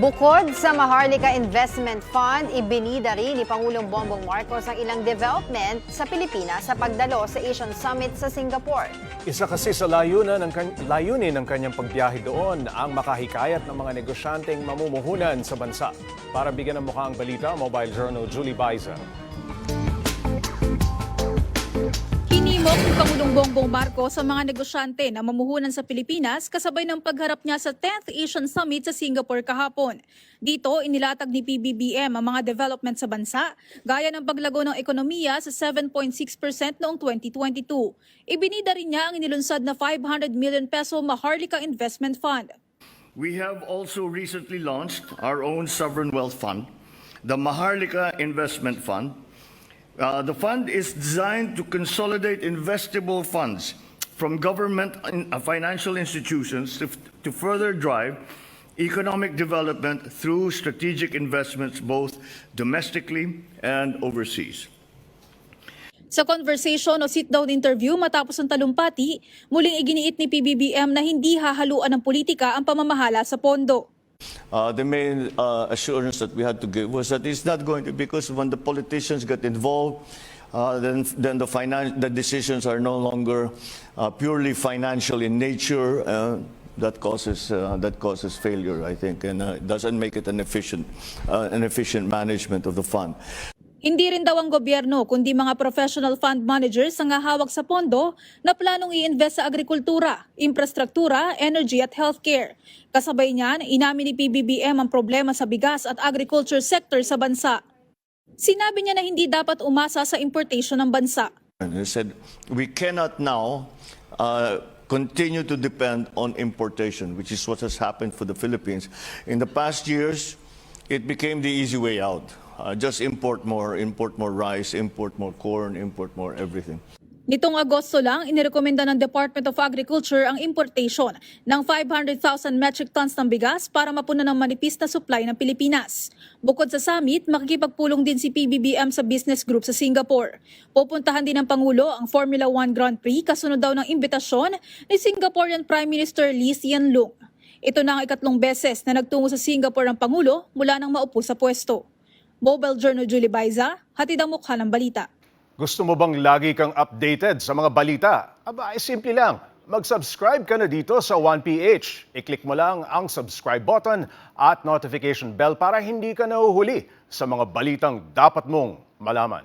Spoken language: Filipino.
Bukod sa Maharlika Investment Fund, ibinida rin ni Pangulong Bongbong Marcos ang ilang development sa Pilipinas sa pagdalo sa Asian Summit sa Singapore. Isa kasi sa layunan ng, layunin ng kanyang pagbiyahe doon ang makahikayat ng mga negosyanteng mamumuhunan sa bansa. Para bigyan ng mukha ang balita, Mobile Journal Julie Baiza. Hinimok ni Pangulong Bongbong Marcos sa mga negosyante na mamuhunan sa Pilipinas kasabay ng pagharap niya sa 10th Asian Summit sa Singapore kahapon. Dito, inilatag ni PBBM ang mga development sa bansa, gaya ng paglago ng ekonomiya sa 7.6% noong 2022. Ibinida rin niya ang inilunsad na 500 million peso Maharlika Investment Fund. We have also recently launched our own sovereign wealth fund, the Maharlika Investment Fund. Uh, the fund is designed to consolidate investable funds from government and uh, financial institutions to, to further drive economic development through strategic investments both domestically and overseas. Sa conversation o sit-down interview matapos ang talumpati, muling iginiit ni PBBM na hindi hahaluan ng politika ang pamamahala sa pondo. Uh, the main uh, assurance that we had to give was that it's not going to because when the politicians get involved, uh, then then the finan- the decisions are no longer uh, purely financial in nature. Uh, that causes uh, that causes failure, I think, and uh, doesn't make it an efficient uh, an efficient management of the fund. Hindi rin daw ang gobyerno kundi mga professional fund managers ang hahawak sa pondo na planong i-invest sa agrikultura, infrastruktura, energy at healthcare. Kasabay niyan, inamin ni PBBM ang problema sa bigas at agriculture sector sa bansa. Sinabi niya na hindi dapat umasa sa importation ng bansa. He said, we cannot now uh, continue to depend on importation, which is what has happened for the Philippines. In the past years, it became the easy way out. Uh, just import more, import more rice, import more corn, import more everything. Nitong Agosto lang, inirekomenda ng Department of Agriculture ang importation ng 500,000 metric tons ng bigas para mapuno ng manipis na supply ng Pilipinas. Bukod sa summit, makikipagpulong din si PBBM sa business group sa Singapore. Pupuntahan din ng Pangulo ang Formula 1 Grand Prix kasunod daw ng imbitasyon ni Singaporean Prime Minister Lee Hsien Loong. Ito na ang ikatlong beses na nagtungo sa Singapore ang Pangulo mula nang maupo sa pwesto. Mobile Journal Julie Baiza, hatid ang mukha ng balita. Gusto mo bang lagi kang updated sa mga balita? Aba, ay simple lang. Mag-subscribe ka na dito sa 1PH. I-click mo lang ang subscribe button at notification bell para hindi ka nahuhuli sa mga balitang dapat mong malaman.